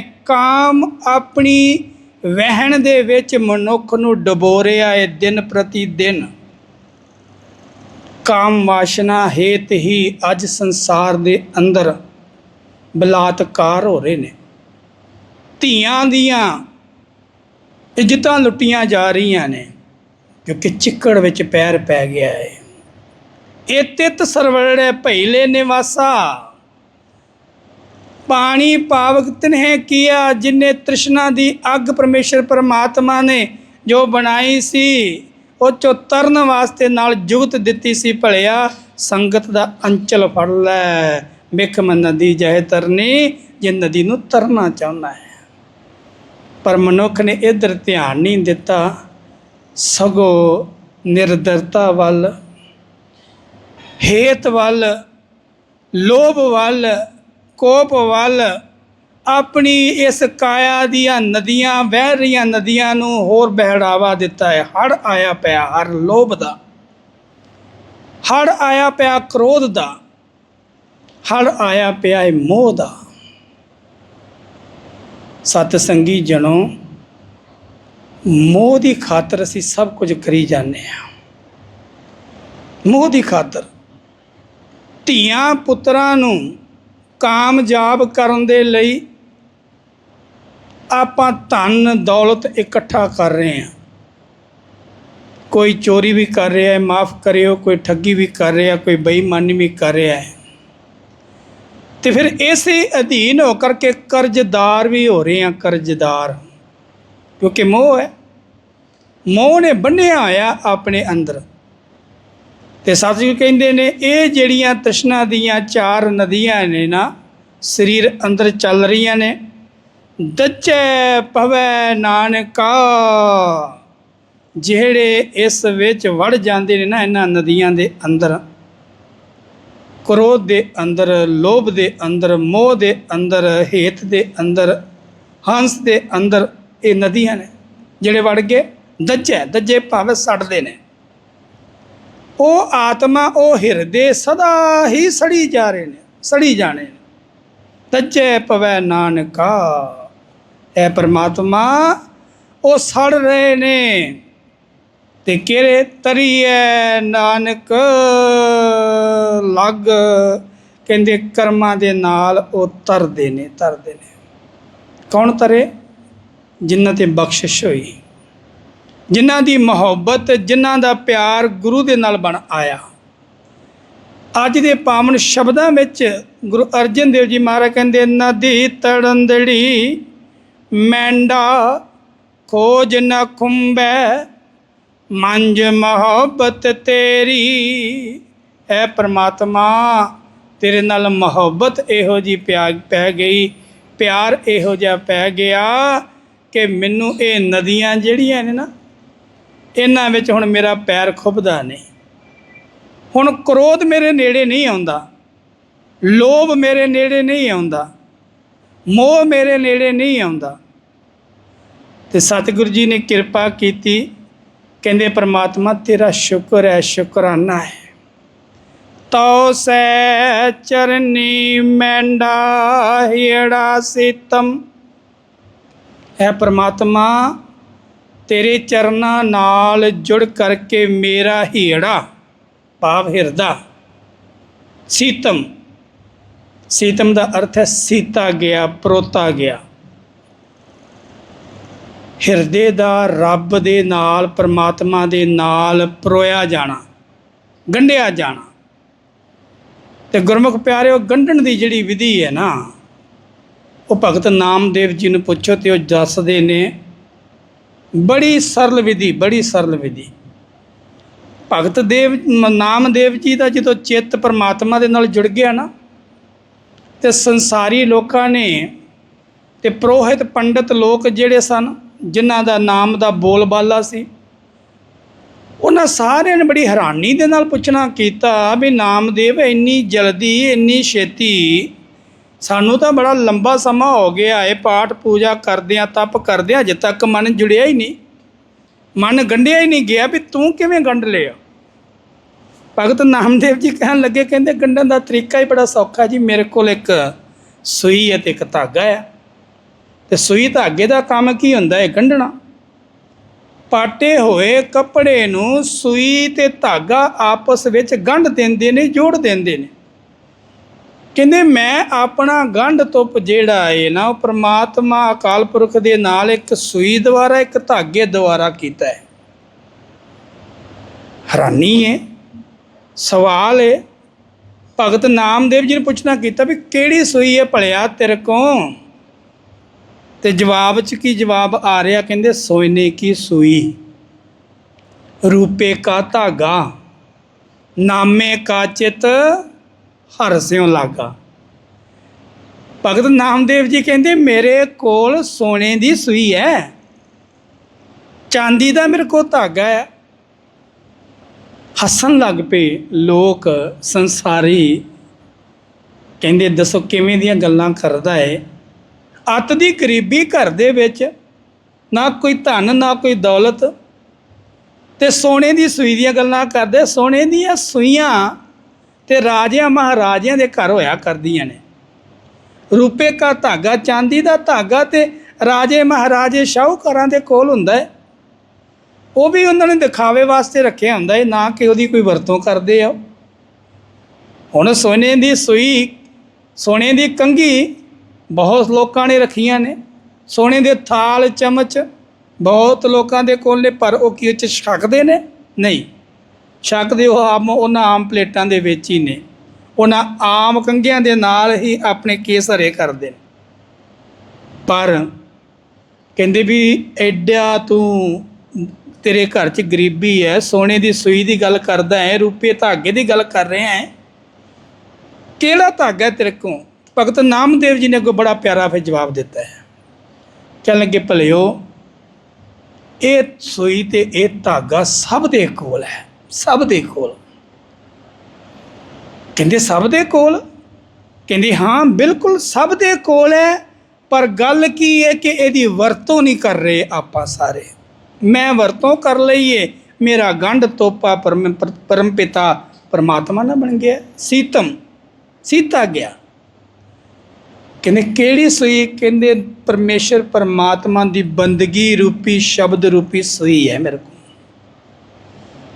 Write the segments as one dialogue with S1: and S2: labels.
S1: ਕਾਮ ਆਪਣੀ ਵਹਿਣ ਦੇ ਵਿੱਚ ਮਨੁੱਖ ਨੂੰ ਡਬੋ ਰਿਹਾ ਹੈ ਦਿਨ ਪ੍ਰਤੀ ਦਿਨ। ਕਾਮ ਵਾਸ਼ਨਾ ਹੇਤ ਹੀ ਅੱਜ ਸੰਸਾਰ ਦੇ ਅੰਦਰ ਬਲਾਤਕਾਰ ਹੋ ਰਹੇ ਨੇ। ਧੀਆਂ ਦੀਆਂ ਇੱਜ਼ਤਾਂ ਲੁੱਟੀਆਂ ਜਾ ਰਹੀਆਂ ਨੇ ਕਿਉਂਕਿ ਚਿੱਕੜ ਵਿੱਚ ਪੈਰ ਪੈ ਗਿਆ ਹੈ ਇਹ ਤਿਤ ਸਰਵੜੇ ਭੈਲੇ ਨਿਵਾਸਾ। ਪਾਣੀ ਪਾਵਕ ਤਿਨਹਿ ਕੀਆ, ਜਿਨੇ ਤ੍ਰਿਸ਼ਨਾ ਦੀ ਅੱਗ ਪਰਮੇਸ਼ਰ ਪਰਮਾਤਮਾ ਨੇ ਜੋ ਬਣਾਈ ਸੀ ਉਹ ਚੋ ਤਰਨ ਵਾਸਤੇ ਨਾਲ ਜੁਗਤ ਦਿੱਤੀ ਸੀ ਭਲਿਆ, ਸੰਗਤ ਦਾ ਅੰਚਲ ਫੜ ਲੈ। ਬਿਖ ਮਨ ਨਦੀ ਜਹ ਤਰਨੀ, ਜੇ ਨਦੀ ਨੂੰ ਤਰਨਾ ਚਾਹੁੰਦਾ ਹੈ। ਪਰ ਮਨੁੱਖ ਨੇ ਇਧਰ ਧਿਆਨ ਨਹੀਂ ਦਿੱਤਾ, ਸਗੋਂ ਨਿਰਦਰਤਾ ਵੱਲ, ਹੇਤ ਵੱਲ, ਲੋਭ ਵੱਲ ਕੋਪ ਵੱਲ ਆਪਣੀ ਇਸ ਕਾਇਆ ਦੀਆਂ ਨਦੀਆਂ, ਵਹਿ ਰਹੀਆਂ ਨਦੀਆਂ ਨੂੰ ਹੋਰ ਬਹਿੜਾਵਾ ਦਿੱਤਾ ਹੈ। ਹੜ ਆਇਆ ਪਿਆ, ਹਰ ਲੋਭ ਦਾ। ਹੜ ਆਇਆ ਪਿਆ ਕ੍ਰੋਧ ਦਾ। ਹੜ ਆਇਆ ਪਿਆ ਹੈ ਮੋਹ ਦਾ। ਸਤ ਸੰਗੀ ਜਨੋ ਮੋਹ ਦੀ ਖਾਤਰ ਅਸੀਂ ਸਭ ਕੁਝ ਕਰੀ ਜਾਂਦੇ ਹਾਂ। ਮੋਹ ਦੀ ਖਾਤਰ ਧੀਆਂ ਪੁੱਤਰਾਂ ਨੂੰ ਕਾਮਯਾਬ ਕਰਨ ਦੇ ਲਈ ਆਪਾਂ ਧਨ, ਦੌਲਤ ਇਕੱਠਾ ਕਰ ਰਹੇ ਹਾਂ। ਕੋਈ ਚੋਰੀ ਵੀ ਕਰ ਰਿਹਾ ਹੈ, ਮਾਫ ਕਰਿਓ, ਕੋਈ ਠੱਗੀ ਵੀ ਕਰ ਰਿਹਾ, ਕੋਈ ਬੇਈਮਾਨੀ ਵੀ ਕਰ ਰਿਹਾ ਹੈ। ਤੇ ਫਿਰ ਇਸੇ ਅਧੀਨ ਹੋ ਕਰਕੇ ਕਰਜ਼ਦਾਰ ਵੀ ਹੋ ਰਹੇ ਆ ਕਰਜ਼ਦਾਰ। ਕਿਉਂਕਿ ਮੋਹ ਹੈ। ਮੋਹ ਨੇ ਬੰਨਿਆ ਹੋਇਆ ਆਪਣੇ ਅੰਦਰ। ਤੇ ਸਤਿਗੁਰੂ ਕਹਿੰਦੇ ਨੇ, ਇਹ ਜਿਹੜੀਆਂ ਤ੍ਰਿਸ਼ਨਾ ਦੀਆਂ ਚਾਰ ਨਦੀਆਂ ਨੇ ਨਾ, ਸਰੀਰ ਅੰਦਰ ਚੱਲ ਰਹੀਆਂ ਨੇ। ਦੱਚੇ ਭਵੈ ਨਾਨਕਾ। ਜਿਹੜੇ ਇਸ ਵਿੱਚ ਵੜ ਜਾਂਦੇ ਨੇ ਨਾ, ਇਹਨਾਂ ਨਦੀਆਂ ਦੇ ਅੰਦਰ, ਕ੍ਰੋਧ ਦੇ ਅੰਦਰ, ਲੋਭ ਦੇ ਅੰਦਰ, ਮੋਹ ਦੇ ਅੰਦਰ, ਹੇਤ ਦੇ ਅੰਦਰ, ਹੰਸ ਦੇ ਅੰਦਰ ਇਹ ਨਦੀਆਂ ਨੇ। ਜਿਹੜੇ ਵੜ ਗਏ ਦੱਜੇ ਦੱਜੇ ਭਾਵੇਂ ਸੜਦੇ ਨੇ। ਉਹ ਆਤਮਾ, ਉਹ ਹਿਰਦੇ ਸਦਾ ਹੀ ਸੜੀ ਜਾ ਰਹੇ ਨੇ, ਸੜੀ ਜਾਣੇ ਨੇ। ਦੱਜੇ ਪਵੈ ਨਾਨਕਾ, ਐ ਪਰਮਾਤਮਾ, ਉਹ ਸੜ ਰਹੇ ਨੇ ਤੇ ਕਿਹੜੇ ਤਰੀਐ ਨਾਨਕ? ਲੱਗ ਕਹਿੰਦੇ ਕਰਮਾਂ ਦੇ ਨਾਲ ਉਹ ਤਰਦੇ ਨੇ ਤਰਦੇ ਨੇ। ਕੌਣ ਤਰੇ? ਜਿਨ੍ਹਾਂ ਤੇ ਬਖਸ਼ਿਸ਼ ਹੋਈ। ਜਿਨ੍ਹਾਂ ਦੀ ਮੁਹੱਬਤ, ਜਿਨ੍ਹਾਂ ਦਾ ਪਿਆਰ ਗੁਰੂ ਦੇ ਨਾਲ ਬਣ ਆਇਆ। ਅੱਜ ਦੇ ਪਾਵਨ ਸ਼ਬਦਾਂ ਵਿੱਚ ਗੁਰੂ ਅਰਜਨ ਦੇਵ ਜੀ ਮਹਾਰਾਜ ਕਹਿੰਦੇ, ਨਦੀ ਤੜੰਦੜੀ, ਮੈਂਡਾ ਖੋਜ ਨ ਖੁੰਬੈ ਮੰਜ ਮੁਹੱਬਤ ਤੇਰੀ, ਐ ਪ੍ਰਮਾਤਮਾ ਤੇਰੇ ਨਾਲ ਮੁਹੱਬਤ ਇਹੋ ਜੀ ਪਿਆ, ਪੈ ਗਈ, ਪਿਆਰ ਇਹੋ ਜਿਹਾ ਪੈ ਗਿਆ ਕਿ ਮੈਨੂੰ ਇਹ ਨਦੀਆਂ ਜਿਹੜੀਆਂ ਨੇ ਨਾ ਇਹਨਾਂ ਵਿੱਚ ਹੁਣ ਮੇਰਾ ਪੈਰ ਖੁੱਭਦਾ ਨਹੀਂ। ਹੁਣ ਕ੍ਰੋਧ ਮੇਰੇ ਨੇੜੇ ਨਹੀਂ ਆਉਂਦਾ। ਲੋਭ ਮੇਰੇ ਨੇੜੇ ਨਹੀਂ ਆਉਂਦਾ। ਮੋਹ ਮੇਰੇ ਨੇੜੇ ਨਹੀਂ ਆਉਂਦਾ। ਤੇ ਸਤਿਗੁਰੂ ਜੀ ਨੇ ਕਿਰਪਾ ਕੀਤੀ। ਕਹਿੰਦੇ, ਪ੍ਰਮਾਤਮਾ, ਤੇਰਾ ਸ਼ੁਕਰ ਹੈ, ਸ਼ੁਕਰਾਨਾ ਹੈ। ਤਉ ਸੈ ਚਰਨੀ ਮੈਂਡਾ ਹੀੜਾ ਸੀਤਮ। ਹੈ ਪ੍ਰਮਾਤਮਾ ਤੇਰੇ ਚਰਨਾਂ ਨਾਲ ਜੁੜ ਕਰਕੇ ਮੇਰਾ ਹੀੜਾ ਭਾਵ ਹਿਰਦਾ। ਸੀਤਮ। ਸੀਤਮ ਦਾ ਅਰਥ ਹੈ ਸੀਤਾ ਗਿਆ, ਪਰੋਤਾ ਗਿਆ। ਹਿਰਦੇ ਦਾ ਰੱਬ ਦੇ ਨਾਲ, ਪਰਮਾਤਮਾ ਦੇ ਨਾਲ ਪਰੋਇਆ ਜਾਣਾ, ਗੰਢਿਆ ਜਾਣਾ। ਤੇ ਗੁਰਮੁਖ ਪਿਆਰਿਓ, ਗੰਢਣ ਦੀ ਜਿਹੜੀ ਵਿਧੀ ਹੈ ਨਾ, ਉਹ ਭਗਤ ਨਾਮਦੇਵ ਜੀ ਨੂੰ ਪੁੱਛੋ ਤੇ ਉਹ ਦੱਸਦੇ ਨੇ ਬੜੀ ਸਰਲ ਵਿਧੀ, ਬੜੀ ਸਰਲ ਵਿਧੀ। ਭਗਤ ਦੇਵ ਨਾਮਦੇਵ ਜੀ ਦਾ ਜਦੋਂ ਚਿੱਤ ਪਰਮਾਤਮਾ ਦੇ ਨਾਲ ਜੁੜ ਗਿਆ ਨਾ, ਤੇ ਸੰਸਾਰੀ ਲੋਕਾਂ ਨੇ ਤੇ ਪ੍ਰੋਹਿਤ ਪੰਡਤ ਲੋਕ ਜਿਹੜੇ ਸਨ, ਜਿਨ੍ਹਾਂ ਦਾ ਨਾਮ ਦਾ ਬੋਲਬਾਲਾ ਸੀ, ਉਹਨਾਂ ਸਾਰਿਆਂ ਨੇ ਬੜੀ ਹੈਰਾਨੀ ਦੇ ਨਾਲ ਪੁੱਛਣਾ ਕੀਤਾ ਵੀ ਨਾਮਦੇਵ ਇੰਨੀ ਜਲਦੀ, ਇੰਨੀ ਛੇਤੀ ਸਾਨੂੰ ਤਾਂ ਬੜਾ ਲੰਬਾ ਸਮਾਂ ਹੋ ਗਿਆ ਇਹ ਪਾਠ ਪੂਜਾ ਕਰਦਿਆਂ ਤਪ ਕਰਦਿਆਂ ਅਜੇ ਤੱਕ ਮਨ ਜੁੜਿਆ ਹੀ ਨਹੀਂ। ਮਨ ਗੰਢਿਆ ਹੀ ਨਹੀਂ ਗਿਆ ਵੀ ਤੂੰ ਕਿਵੇਂ ਗੰਢ ਲਿਆ? ਭਗਤ ਨਾਮਦੇਵ ਜੀ ਕਹਿਣ ਲੱਗੇ, ਕਹਿੰਦੇ ਗੰਢਣ ਦਾ ਤਰੀਕਾ ਹੀ ਬੜਾ ਸੌਖਾ ਜੀ, ਮੇਰੇ ਕੋਲ ਇੱਕ ਸੂਈ ਹੈ ਤੇ ਇੱਕ ਧਾਗਾ ਹੈ ਤੇ ਸੂਈ ਧਾਗੇ ਦਾ ਕੰਮ ਕੀ ਹੁੰਦਾ ਹੈ ਗੰਢਣਾ। ਪਾਟੇ ਹੋਏ ਕੱਪੜੇ ਨੂੰ ਸੂਈ ਤੇ ਧਾਗਾ ਆਪਸ ਵਿੱਚ ਗੰਢ ਦਿੰਦੇ ਨੇ, ਜੋੜ ਦਿੰਦੇ ਨੇ। ਕਹਿੰਦੇ, ਮੈਂ ਆਪਣਾ ਗੰਢ ਤੁਪ ਜਿਹੜਾ ਹੈ ਨਾ, ਉਹ ਪ੍ਰਮਾਤਮਾ ਅਕਾਲ ਪੁਰਖ ਦੇ ਨਾਲ ਇੱਕ ਸੂਈ ਦੁਆਰਾ, ਇੱਕ ਧਾਗੇ ਦੁਆਰਾ ਕੀਤਾ ਹੈ ਹੈਰਾਨੀ ਹੈ ਸਵਾਲ ਏ। ਭਗਤ ਨਾਮਦੇਵ ਜੀ ਨੇ ਪੁੱਛਣਾ ਕੀਤਾ ਵੀ ਕਿਹੜੀ ਸੂਈ ਹੈ ਭਲਿਆ ਤੇਰੇ ਕੋਲ? ਤੇ ਜਵਾਬ ਚ ਕੀ ਜਵਾਬ ਆ ਰਿਹਾ? ਕਹਿੰਦੇ ਸੋਨੇ ਕੀ ਸੂਈ? ਰੂਪੇ ਕਾ ਧਾਗਾ, ਨਾਮੇ ਕਾ ਚਿਤ ਹਰ ਸਿਉ ਲਾਗਾ। ਭਗਤ ਨਾਮਦੇਵ ਜੀ ਕਹਿੰਦੇ, ਮੇਰੇ ਕੋਲ ਸੋਨੇ ਦੀ ਸੂਈ ਹੈ। ਚਾਂਦੀ ਦਾ ਮੇਰੇ ਕੋਲ ਧਾਗਾ ਹੈ। ਹੱਸਣ ਲੱਗ ਪਏ ਲੋਕ ਸੰਸਾਰੀ। ਕਹਿੰਦੇ, ਦੱਸੋ ਕਿਵੇਂ ਦੀਆਂ ਗੱਲਾਂ ਕਰਦਾ ਏ? ਅੱਤ ਦੀ ਗਰੀਬੀ ਘਰ ਦੇ ਵਿੱਚ ਨਾ ਕੋਈ ਧਨ, ਨਾ ਕੋਈ ਦੌਲਤ। ਤੇ ਸੋਨੇ ਦੀ ਸੂਈ ਦੀਆਂ ਗੱਲਾਂ ਕਰਦੇ, ਸੋਨੇ ਦੀਆਂ ਸੂਈਆਂ ਤੇ ਰਾਜਿਆਂ ਮਹਾਰਾਜਿਆਂ ਦੇ ਘਰ ਹੋਇਆ ਕਰਦੀਆਂ ਨੇ। ਰੂਪੇ ਕਾ ਧਾਗਾ, ਚਾਂਦੀ ਦਾ ਧਾਗਾ ਤੇ ਰਾਜੇ ਮਹਾਰਾਜੇ ਸ਼ਾਹੂਕਾਰਾਂ ਦੇ ਕੋਲ ਹੁੰਦਾ ਹੈ। ਉਹ ਵੀ ਉਹਨਾਂ ਨੇ ਦਿਖਾਵੇ ਵਾਸਤੇ ਰੱਖਿਆ ਹੁੰਦਾ ਹੈ, ਨਾ ਕਿ ਉਹਦੀ ਕੋਈ ਵਰਤੋਂ ਕਰਦੇ ਆ। ਹੁਣ ਸੋਨੇ ਦੀ ਸੂਈ, ਸੋਨੇ ਦੀ ਕੰਘੀ ਬਹੁਤ ਲੋਕਾਂ ਨੇ ਰੱਖੀਆਂ ਨੇ। ਸੋਨੇ ਦੇ ਥਾਲ, ਚਮਚ ਬਹੁਤ ਲੋਕਾਂ ਦੇ ਕੋਲ ਨੇ, ਪਰ ਉਹ ਕੀ 'ਚ ਛਕਦੇ ਨੇ? ਨਹੀਂ। ਛਕਦੇ ਉਹ ਆਮ ਉਹਨਾਂ ਆਮ ਪਲੇਟਾਂ ਦੇ ਵਿੱਚ ਹੀ ਨੇ। ਉਹਨਾਂ ਆਮ ਕੰਘਿਆਂ ਦੇ ਨਾਲ ਹੀ ਆਪਣੇ ਕੇਸ ਹਰੇ ਕਰਦੇ ਨੇ। ਪਰ ਕਹਿੰਦੇ ਵੀ, ਐਡਾ ਤੂੰ ਤੇਰੇ ਘਰ 'ਚ ਗਰੀਬੀ ਹੈ ਸੋਨੇ ਦੀ ਸੂਈ ਦੀ ਗੱਲ ਕਰਦਾ ਹੈ ਰੂਪੇ ਧਾਗੇ ਦੀ ਗੱਲ ਕਰ ਰਿਹਾ ਹੈ ਕਿਹੜਾ ਧਾਗਾ ਤੇਰੇ ਕੋਲ? ਭਗਤ ਨਾਮਦੇਵ ਜੀ ਨੇ ਅੱਗੋਂ ਬੜਾ ਪਿਆਰਾ ਫਿਰ ਜਵਾਬ ਦਿੱਤਾ ਹੈ। ਕਹਿਣ ਲੱਗੇ, ਭਲਿਓ, ਇਹ ਸੂਈ ਤੇ ਇਹ ਧਾਗਾ ਸਭ ਦੇ ਕੋਲ ਹੈ। ਸਭ ਦੇ ਕੋਲ। ਕਹਿੰਦੇ, ਸਭ ਦੇ ਕੋਲ? ਕਹਿੰਦੇ, ਹਾਂ, ਬਿਲਕੁਲ ਸਭ ਦੇ ਕੋਲ ਹੈ, ਪਰ ਗੱਲ ਕੀ ਹੈ ਕਿ ਇਹਦੀ ਵਰਤੋਂ ਨਹੀਂ ਕਰ ਰਹੇ ਆਪਾਂ ਸਾਰੇ। ਮੈਂ ਵਰਤੋਂ ਕਰ ਲਈਏ ਮੇਰਾ ਗੰਢ, ਤੋਪਾ, ਪਰਮ, ਪਰ- ਪਰਮ ਪਿਤਾ ਪਰਮਾਤਮਾ ਨਾ ਬਣ ਗਿਆ। ਸੀਤਮ, ਸੀਤਾ ਗਿਆ। ਕਹਿੰਦੇ, ਕਿਹੜੀ ਸੂਈ? ਕਹਿੰਦੇ, ਪਰਮੇਸ਼ਰ ਪਰਮਾਤਮਾ ਦੀ ਬੰਦਗੀ ਰੂਪੀ, ਸ਼ਬਦ ਰੂਪੀ ਸੂਈ ਹੈ ਮੇਰੇ ਕੋਲ।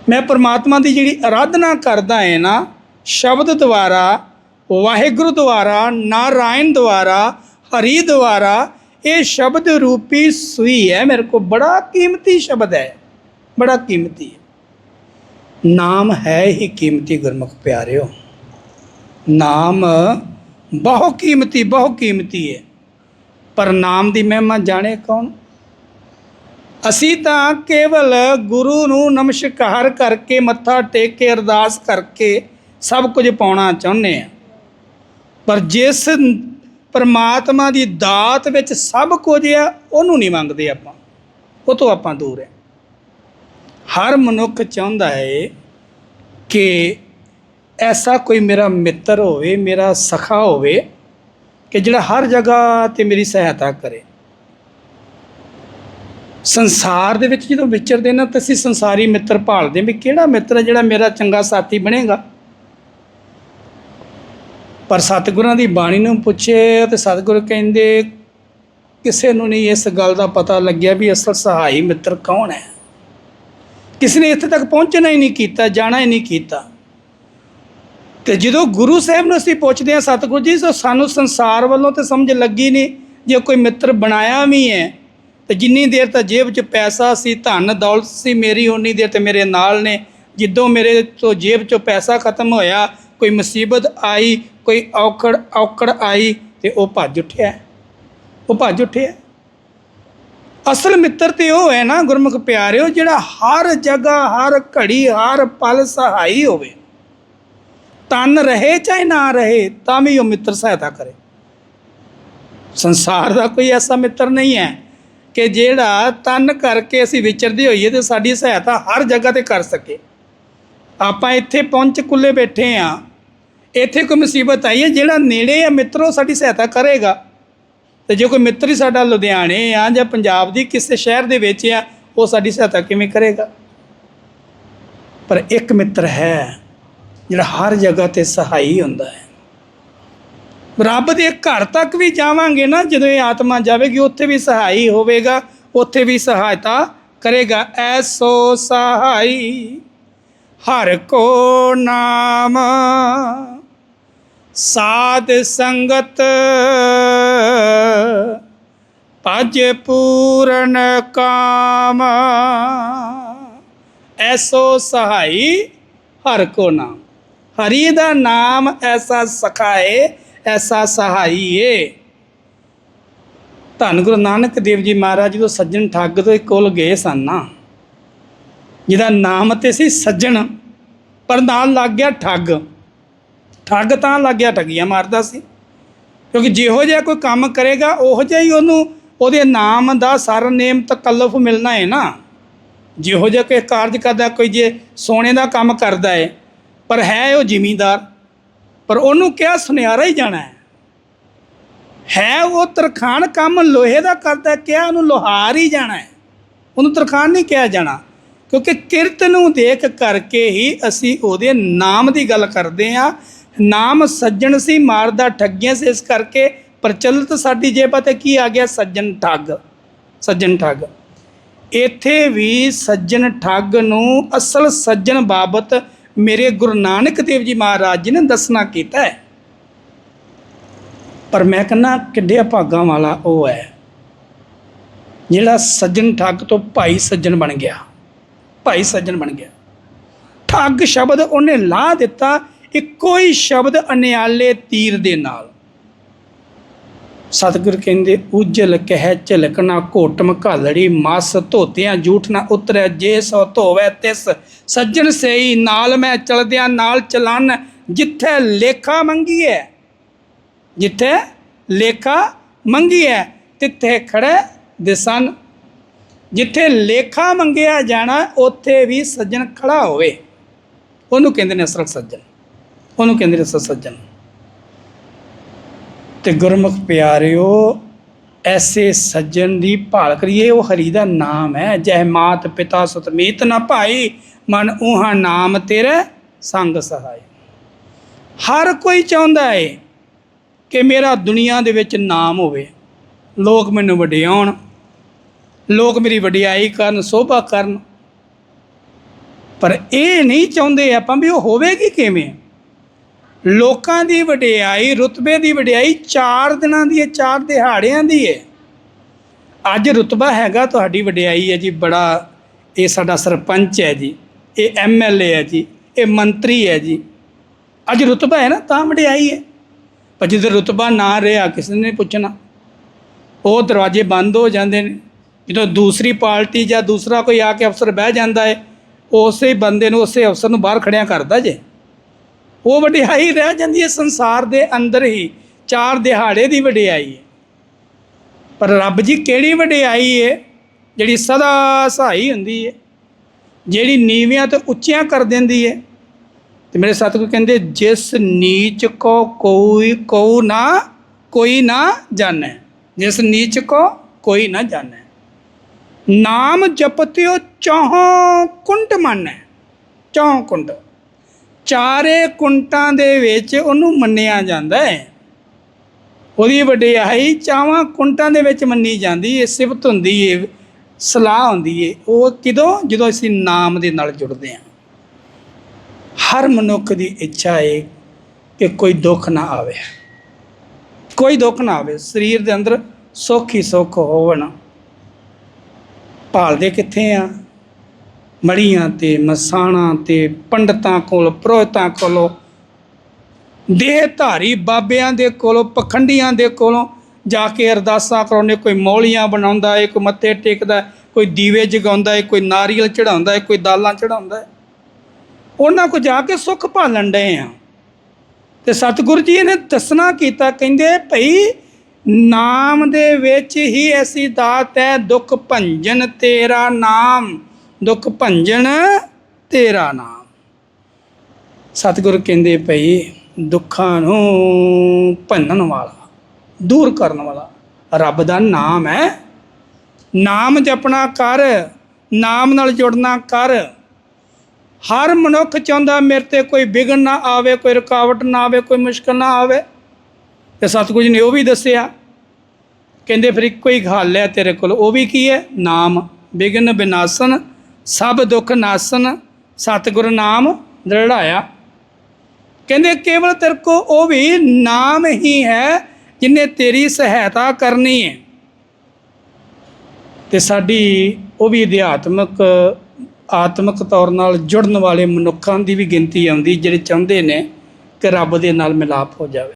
S1: ਮੈਂ ਪਰਮਾਤਮਾ ਦੀ ਜਿਹੜੀ ਆਰਾਧਨਾ ਕਰਦਾ ਹੈ ਨਾ, ਸ਼ਬਦ ਦੁਆਰਾ, ਵਾਹਿਗੁਰੂ ਦੁਆਰਾ, ਨਾਰਾਇਣ ਦੁਆਰਾ, ਹਰੀ ਦੁਆਰਾ, ਇਹ ਸ਼ਬਦ ਰੂਪੀ ਸੂਈ ਹੈ, ਮੇਰੇ ਕੋਲ ਬੜਾ ਕੀਮਤੀ ਸ਼ਬਦ ਹੈ, ਬੜਾ ਕੀਮਤੀ ਹੈ। ਨਾਮ ਹੈ ਹੀ ਕੀਮਤੀ ਗੁਰਮੁਖ ਪਿਆਰਿਓ। ਨਾਮ ਬਹੁ ਕੀਮਤੀ ਬਹੁ ਕੀਮਤੀ ਹੈ। ਪਰ ਨਾਮ ਦੀ ਮਹਿਮਾ ਜਾਣੇ ਕੌਣ? ਅਸੀਂ ਤਾਂ ਕੇਵਲ ਗੁਰੂ ਨੂੰ ਨਮਸਕਾਰ ਕਰਕੇ, ਮੱਥਾ ਟੇਕ ਕੇ, ਅਰਦਾਸ ਕਰਕੇ ਸਭ ਕੁਝ ਪਾਉਣਾ ਚਾਹੁੰਦੇ ਆ ਪਰ ਜਿਸ ਪਰਮਾਤਮਾ ਦੀ ਦਾਤ ਵਿੱਚ ਸਭ ਕੁਝ ਆ, ਉਹਨੂੰ ਨਹੀਂ ਮੰਗਦੇ ਆਪਾਂ। ਉਹ ਤੋਂ ਆਪਾਂ ਦੂਰ ਹੈ। ਹਰ ਮਨੁੱਖ ਚਾਹੁੰਦਾ ਹੈ ਕਿ ਐਸਾ ਕੋਈ ਮੇਰਾ ਮਿੱਤਰ ਹੋਵੇ, ਮੇਰਾ ਸਖਾ ਹੋਵੇ ਕਿ ਜਿਹੜਾ ਹਰ ਜਗ੍ਹਾ ਤੇ ਮੇਰੀ ਸਹਾਇਤਾ ਕਰੇ। ਸੰਸਾਰ ਦੇ ਵਿੱਚ ਜਦੋਂ ਵਿਚਰਦੇ ਨਾ ਤਾਂ ਅਸੀਂ ਸੰਸਾਰੀ ਮਿੱਤਰ ਭਾਲਦੇ ਵੀ ਕਿਹੜਾ ਮਿੱਤਰ ਹੈ ਜਿਹੜਾ ਮੇਰਾ ਚੰਗਾ ਸਾਥੀ ਬਣੇਗਾ? ਪਰ ਸਤਿਗੁਰਾਂ ਦੀ ਬਾਣੀ ਨੂੰ ਪੁੱਛੇ ਤੇ ਸਤਿਗੁਰ ਕਹਿੰਦੇ, ਕਿਸੇ ਨੂੰ ਨਹੀਂ ਇਸ ਗੱਲ ਦਾ ਪਤਾ ਲੱਗਿਆ ਵੀ ਅਸਲ ਸਹਾਈ ਮਿੱਤਰ ਕੌਣ ਹੈ? ਕਿਸੇ ਨੇ ਇੱਥੇ ਤੱਕ ਪਹੁੰਚਣਾ ਹੀ ਨਹੀਂ ਕੀਤਾ, ਜਾਣਾ ਹੀ ਨਹੀਂ ਕੀਤਾ। ਤੇ ਜਦੋਂ ਗੁਰੂ ਸਾਹਿਬ ਨੂੰ ਅਸੀਂ ਪੁੱਛਦੇ ਹਾਂ, ਸਤਿਗੁਰੂ ਜੀ ਸੋ ਸਾਨੂੰ ਸੰਸਾਰ ਵੱਲੋਂ ਤੇ ਸਮਝ ਲੱਗੀ ਨਹੀਂ, ਜੇ ਕੋਈ ਮਿੱਤਰ ਬਣਾਇਆ ਵੀ ਹੈ ਤੇ ਜਿੰਨੀ ਦੇਰ ਤੱਕ ਜੇਬ 'ਚ ਪੈਸਾ ਸੀ, ਧਨ ਦੌਲਤ ਸੀ ਮੇਰੀ, ਉਨੀ ਦੇਰ ਤੇ ਮੇਰੇ ਨਾਲ ਨੇ। ਜਿੱਦੋਂ ਮੇਰੇ ਤੋਂ ਜੇਬ 'ਚੋਂ ਪੈਸਾ ਖਤਮ ਹੋਇਆ, ਕੋਈ ਮੁਸੀਬਤ ਆਈ, ਕੋਈ ਔਕੜ ਔਕੜ ਆਈ ਤੇ ਉਹ ਭੱਜ ਉੱਠਿਆ। ਉਹ ਭੱਜ ਉੱਠਿਆ। ਅਸਲ ਮਿੱਤਰ ਤੇ ਉਹ ਹੈ ਨਾ ਗੁਰਮੁਖ ਪਿਆਰਿਓ, ਜਿਹੜਾ ਹਰ ਜਗ੍ਹਾ, ਹਰ ਘੜੀ, ਹਰ ਪਲ ਸਹਾਈ ਹੋਵੇ। ਤਨ ਰਹੇ ਚਾਹੇ ਨਾ ਰਹੇ, ਤਾਂ ਵੀ ਉਹ ਮਿੱਤਰ ਸਹਾਇਤਾ ਕਰੇ। ਸੰਸਾਰ ਦਾ ਕੋਈ ਐਸਾ ਮਿੱਤਰ ਨਹੀਂ ਹੈ। ਕਿ ਜਿਹੜਾ ਤਨ ਕਰਕੇ ਅਸੀਂ ਵਿਚਰਦੇ ਹੋਈਏ ਤੇ ਸਾਡੀ ਸਹਾਇਤਾ ਹਰ ਜਗ੍ਹਾ ਤੇ ਕਰ ਸਕੇ। ਆਪਾਂ ਇੱਥੇ ਪਹੁੰਚ ਕੁੱਲੇ ਬੈਠੇ ਆ। ਇੱਥੇ ਕੋਈ ਮੁਸੀਬਤ ਆਈ ਹੈ, ਜਿਹੜਾ ਨੇੜੇ ਆ ਮਿੱਤਰੋ ਸਾਡੀ ਸਹਾਇਤਾ ਕਰੇਗਾ। ਤੇ ਜੇ ਕੋਈ ਮਿੱਤਰ ਹੀ ਸਾਡਾ ਲੁਧਿਆਣੇ ਆ ਜਾਂ ਪੰਜਾਬ ਦੀ ਕਿਸੇ ਸ਼ਹਿਰ ਦੇ ਵਿੱਚ ਆ, ਉਹ ਸਾਡੀ ਸਹਾਇਤਾ ਕਿਵੇਂ ਕਰੇਗਾ? ਪਰ ਇੱਕ ਮਿੱਤਰ ਹੈ, ਜਿਹੜਾ ਹਰ ਜਗ੍ਹਾ ਤੇ ਸਹਾਈ ਹੁੰਦਾ ਹੈ। ਰੱਬ ਦੇ ਘਰ ਤੱਕ ਵੀ ਜਾਵਾਂਗੇ ਨਾ, ਜਦੋਂ ਇਹ ਆਤਮਾ ਜਾਵੇਗੀ, ਉੱਥੇ ਵੀ ਸਹਾਈ ਹੋਵੇਗਾ, ਉੱਥੇ ਵੀ ਸਹਾਇਤਾ ਕਰੇਗਾ। ਐਸੋ ਸਹਾਈ, ਹਰ ਕੋ ਨਾਮ, ਸਾਧ ਸੰਗਤ, ਭਜ ਪੂਰਨ ਕਾਮ। ਐਸੋ ਸਹਾਈ, ਹਰ ਕੋ ਨਾਮ। ਹਰੀ ਦਾ ਨਾਮ ਐਸਾ ਸਖਾਏ ਐਸਾ ਸਹਾਈਏ। ਧੰਨ ਗੁਰੂ ਨਾਨਕ ਦੇਵ ਜੀ ਮਹਾਰਾਜ ਜਦੋਂ ਸੱਜਣ ਠੱਗ ਦੇ ਕੋਲ ਗਏ ਸਨ ਨਾ। ਜਿਹਦਾ ਨਾਮ ਤੇ ਸੀ ਸੱਜਣ, ਪਰ ਨਾਲ ਲੱਗ ਗਿਆ ਠੱਗ। ਠੱਗ ਤਾਂ ਲੱਗ ਗਿਆ ਠੱਗੀਆਂ ਮਾਰਦਾ ਸੀ। ਕਿਉਂਕਿ ਜਿਹੋ ਜਿਹਾ ਕੋਈ ਕੰਮ ਕਰੇਗਾ, ਉਹੋ ਜਿਹਾ ਹੀ ਉਹਨੂੰ ਉਹਦੇ ਨਾਮ ਦਾ ਸਰਨੇਮ ਤਕੱਲਫ ਮਿਲਣਾ ਹੈ ਨਾ। ਜਿਹੋ ਜਿਹਾ ਕੋਈ ਕਾਰਜ ਕਰਦਾ, ਕੋਈ ਜੇ ਸੋਨੇ ਦਾ ਕੰਮ ਕਰਦਾ ਹੈ ਪਰ ਹੈ ਉਹ ਜ਼ਿਮੀਂਦਾਰ। ਪਰ ਉਹਨੂੰ ਕਿਹਾ, ਸੁਨਿਆਰਾ ਹੀ ਜਾਣਾ ਹੈ। ਹੈ ਉਹ ਤਰਖਾਣ ਕੰਮ ਲੋਹੇ ਦਾ ਕਰਦਾ ਕਿਹਾ ਉਹਨੂੰ ਲੋਹਾਰ ਹੀ ਜਾਣਾ ਹੈ। ਉਹਨੂੰ ਤਰਖਾਣ ਨਹੀਂ ਕਿਹਾ ਜਾਣਾ, ਕਿਉਂਕਿ ਕਿਰਤ ਨੂੰ ਦੇਖ ਕਰਕੇ ਹੀ ਅਸੀਂ ਉਹਦੇ ਨਾਮ ਦੀ ਗੱਲ ਕਰਦੇ ਆ ਨਾਮ ਸੱਜਣ ਸੀ, ਮਾਰਦਾ ਠੱਗੀਆਂ ਸੀ, ਇਸ ਕਰਕੇ ਪ੍ਰਚਲਿਤ ਸਾਡੀ ਜੇਬਾਂ ਤੇ ਕੀ ਆ ਗਿਆ? ਸੱਜਣ ਠੱਗ ਸੱਜਣ ਠੱਗ। ਇੱਥੇ ਵੀ ਸੱਜਣ ਠੱਗ ਨੂੰ ਅਸਲ ਸੱਜਣ ਬਾਬਤ ਮੇਰੇ ਗੁਰੂ ਨਾਨਕ ਦੇਵ ਜੀ ਮਹਾਰਾਜ ਜੀ ਨੇ ਦੱਸਣਾ ਕੀਤਾ ਹੈ। ਪਰ ਮੈਂ ਕਹਿੰਦਾ ਕਿੱਡੇ ਭਾਗਾਂ ਵਾਲਾ ਉਹ ਹੈ, ਜਿਹੜਾ ਸੱਜਣ ਠੱਗ ਤੋਂ ਭਾਈ ਸੱਜਣ ਬਣ ਗਿਆ। ਭਾਈ ਸੱਜਣ ਬਣ ਗਿਆ। ਠੱਗ ਸ਼ਬਦ ਉਹਨੇ ਲਾ ਦਿੱਤਾ, ਇੱਕੋ ਹੀ ਸ਼ਬਦ ਅਨਿਆਲੇ ਤੀਰ ਦੇ ਨਾਲ। ਸਤਿਗੁਰ ਕਹਿੰਦੇ, ਉਜਲ ਕਹਿ ਝਲਕਣਾ ਘੋਟਮ ਘਾਲੜੀ ਮਸ ਧੋਤਿਆਂ ਜੂਠ ਨਾ ਉਤਰੈ, ਜੇ ਸੋ ਧੋਵੈ ਤਿਸ। ਸੱਜਣ ਸਈ, ਨਾਲ ਮੈਂ ਚਲਦਿਆਂ ਨਾਲ ਚਲਨ, ਜਿੱਥੇ ਲੇਖਾ ਮੰਗੀਐ, ਜਿੱਥੇ ਲੇਖਾ ਮੰਗੀਐ, ਤਿੱਥੇ ਖੜੇ ਦਿਸਨ ਜਿੱਥੇ ਲੇਖਾ ਮੰਗਿਆ ਜਾਣਾ, ਉੱਥੇ ਵੀ ਸੱਜਣ ਖੜਾ ਹੋਵੇ। ਉਹਨੂੰ ਕਹਿੰਦੇ ਨੇ ਅਸਲ ਸੱਜਣ। ਉਹਨੂੰ ਕਹਿੰਦੇ ਨੇ ਅਸਲ ਸੱਜਣ। ਤੇ ਗੁਰਮੁਖ ਪਿਆਰਿਓ, ਐਸੇ ਸੱਜਣ ਦੀ ਭਾਲ ਕਰੀਏ, ਉਹ ਹਰੀ ਦਾ ਨਾਮ ਹੈ। ਜੈ ਮਾਤ ਪਿਤਾ ਸੁਤ ਮੀਤ ਨਾ ਭਾਈ, ਮਨ ਉਹਾ ਨਾਮ ਤੇਰੇ ਸੰਗ ਸਹਾਈ। ਹਰ ਕੋਈ ਚਾਹੁੰਦਾ ਏ ਕਿ ਮੇਰਾ ਦੁਨੀਆ ਦੇ ਵਿੱਚ ਨਾਮ ਹੋਵੇ। ਲੋਕ ਮੈਨੂੰ ਵਡਿਆਉਣ, ਲੋਕ ਮੇਰੀ ਵਡਿਆਈ ਕਰਨ, ਸੋਭਾ ਕਰਨ। ਪਰ ਇਹ ਨਹੀਂ ਚਾਹੁੰਦੇ ਆਪਾਂ ਵੀ ਉਹ ਹੋਵੇਗੀ ਕਿਵੇਂ? ਲੋਕਾਂ ਦੀ ਵਡਿਆਈ, ਰੁਤਬੇ ਦੀ ਵਡਿਆਈ 4 ਦਿਨਾਂ ਦੀ ਹੈ 4 ਦਿਹਾੜਿਆਂ ਦੀ ਹੈ। ਅੱਜ ਰੁਤਬਾ ਹੈਗਾ ਤੁਹਾਡੀ ਵਡਿਆਈ ਹੈ ਜੀ, ਬੜਾ ਇਹ ਸਾਡਾ ਸਰਪੰਚ ਹੈ ਜੀ, ਇਹ ਐਮਐਲਏ ਹੈ ਜੀ, ਇਹ ਮੰਤਰੀ ਹੈ ਜੀ। ਅੱਜ ਰੁਤਬਾ ਹੈ ਨਾ, ਤਾਂ ਵਡਿਆਈ ਹੈ। ਪਰ ਜਦੋਂ ਰੁਤਬਾ ਨਾ ਰਿਹਾ, ਕਿਸੇ ਨੇ ਨਹੀਂ ਪੁੱਛਣਾ। ਉਹ ਦਰਵਾਜ਼ੇ ਬੰਦ ਹੋ ਜਾਂਦੇ ਨੇ। ਜਦੋਂ ਦੂਸਰੀ ਪਾਰਟੀ ਜਾਂ ਦੂਸਰਾ ਕੋਈ ਆ ਕੇ ਅਫਸਰ ਬਹਿ ਜਾਂਦਾ ਹੈ, ਉਸੇ ਬੰਦੇ ਨੂੰ, ਉਸੇ ਅਫਸਰ ਨੂੰ ਬਾਹਰ ਖੜਿਆ ਕਰਦਾ ਜੇ। ਉਹ ਵਡਿਆਈ ਰਹਿ ਜਾਂਦੀ ਹੈ, ਸੰਸਾਰ ਦੇ ਅੰਦਰ ਹੀ, ਚਾਰ ਦਿਹਾੜੇ ਦੀ ਵਡਿਆਈ ਹੈ। ਪਰ ਰੱਬ ਜੀ ਕਿਹੜੀ ਵਡਿਆਈ ਹੈ? ਜਿਹੜੀ ਸਦਾ ਸਹਾਈ ਹੁੰਦੀ ਹੈ, ਜਿਹੜੀ ਨੀਵਿਆਂ ਤੋਂ ਉੱਚੀਆਂ ਕਰ ਦਿੰਦੀ ਹੈ। ਤੇ ਮੇਰੇ ਸਤਿਗੁਰੂ ਕਹਿੰਦੇ, ਜਿਸ ਨੀਚ ਕੋ ਕੋਈ ਕੋ ਨਾ, ਕੋਈ ਨਾ ਜਾਣੈ। ਜਿਸ ਨੀਚ ਕੋ ਕੋਈ ਨਾ ਜਾਣੈ। ਨਾਮ ਜਪਤਿਓ, ਚਾਹੋਂ ਕੁੰਟ ਮੰਨੈ ਚਾਹੋਂ ਕੁੰਟ ਚਾਰੇ ਕੁੰਟਾਂ ਦੇ ਵਿੱਚ ਉਹਨੂੰ ਮੰਨਿਆ ਜਾਂਦਾ ਹੈ। ਉਹਦੀ ਵਡਿਆਈ ਚਾਵਾਂ ਕੁੰਟਾਂ ਦੇ ਵਿੱਚ ਮੰਨੀ ਜਾਂਦੀ ਹੈ ਸਿਫਤ ਹੁੰਦੀ ਹੈ ਸਲਾਹ ਹੁੰਦੀ ਹੈ ਉਹ ਕਿਦੋਂ? ਜਦੋਂ ਅਸੀਂ ਨਾਮ ਦੇ ਨਾਲ ਜੁੜਦੇ ਹਾਂ। ਹਰ ਮਨੁੱਖ ਦੀ ਇੱਛਾ ਹੈ ਕਿ ਕੋਈ ਦੁੱਖ ਨਾ ਆਵੇ। ਕੋਈ ਦੁੱਖ ਨਾ ਆਵੇ। ਸਰੀਰ ਦੇ ਅੰਦਰ ਸੁੱਖ ਹੀ ਸੁੱਖ ਹੋਵਣ। ਭਾਲਦੇ ਕਿੱਥੇ ਆ? ਮੜੀਆਂ ਤੇ, ਮਸਾਣਾ ਤੇ, ਪੰਡਤਾਂ ਕੋਲ, ਪ੍ਰੋਹਿਤਾਂ ਕੋਲੋਂ, ਦੇਹਧਾਰੀ ਬਾਬਿਆਂ ਦੇ ਕੋਲੋਂ, ਪਖੰਡੀਆਂ ਦੇ ਕੋਲੋਂ ਜਾ ਕੇ ਅਰਦਾਸਾਂ ਕਰਾਉਂਦੇ। ਕੋਈ ਮੌਲੀਆਂ ਬਣਾਉਂਦਾ ਹੈ ਕੋਈ ਮੱਥੇ ਟੇਕਦਾ ਕੋਈ ਦੀਵੇ ਜਗਾਉਂਦਾ ਹੈ ਕੋਈ ਨਾਰੀਅਲ ਚੜਾਉਂਦਾ ਹੈ ਕੋਈ ਦਾਲਾਂ ਚੜਾਉਂਦਾ ਹੈ ਉਹਨਾਂ ਕੋ ਜਾ ਕੇ ਸੁੱਖ ਭਾਲਣ ਡਏ ਆ। ਤੇ ਸਤਿਗੁਰੂ ਜੀ ਨੇ ਦੱਸਣਾ ਕੀਤਾ, ਕਹਿੰਦੇ ਭਈ ਨਾਮ ਦੇ ਵਿੱਚ ਹੀ ਐਸੀ ਦਾਤ ਹੈ ਦੁੱਖ ਭੰਜਨ ਤੇਰਾ ਨਾਮ। ਦੁੱਖ ਭੰਜਨ ਤੇਰਾ ਨਾਮ। ਸਤਿਗੁਰ ਕਹਿੰਦੇ ਭਈ ਦੁੱਖਾਂ ਨੂੰ ਭੰਨਣ ਵਾਲਾ, ਦੂਰ ਕਰਨ ਵਾਲਾ, ਰੱਬ ਦਾ ਨਾਮ ਹੈ। ਨਾਮ ਜਪਣਾ ਕਰ, ਨਾਮ ਨਾਲ ਜੁੜਨਾ ਕਰ। ਹਰ ਮਨੁੱਖ ਚਾਹੁੰਦਾ ਮੇਰੇ ਤੇ ਕੋਈ ਵਿਘਨ ਨਾ ਆਵੇ, ਕੋਈ ਰੁਕਾਵਟ ਨਾ ਆਵੇ, ਕੋਈ ਮੁਸ਼ਕਲ ਨਾ ਆਵੇ। ਤੇ ਸਤਿਗੁਰੂ ਜੀ ਨੇ ਉਹ ਵੀ ਦੱਸਿਆ, ਕਹਿੰਦੇ ਫਿਰ ਇੱਕੋ ਹੀ ਹੱਲ ਹੈ ਤੇਰੇ ਕੋਲ, ਉਹ ਵੀ ਕੀ ਹੈ? ਨਾਮ। ਵਿਗਨ ਵਿਨਾਸ਼ਨ ਸਭ ਦੁੱਖ ਨਾਸ਼ਨ ਸਤਿਗੁਰ ਨਾਮ ਦ੍ਰਿੜਾਇਆ। ਕਹਿੰਦੇ, ਕੇਵਲ ਤੇਰੇ ਕੋ ਉਹ ਵੀ ਨਾਮ ਹੀ ਹੈ ਜਿਨੇ ਤੇਰੀ ਸਹਾਇਤਾ ਕਰਨੀ ਹੈ। ਤੇ ਸਾਡੀ ਉਹ ਵੀ ਅਧਿਆਤਮਕ, ਆਤਮਿਕ ਤੌਰ ਨਾਲ ਜੁੜਨ ਵਾਲੇ ਮਨੁੱਖਾਂ ਦੀ ਵੀ ਗਿਣਤੀ ਆਉਂਦੀ, ਜਿਹੜੇ ਚਾਹੁੰਦੇ ਨੇ ਕਿ ਰੱਬ ਦੇ ਨਾਲ ਮਿਲਾਪ ਹੋ ਜਾਵੇ।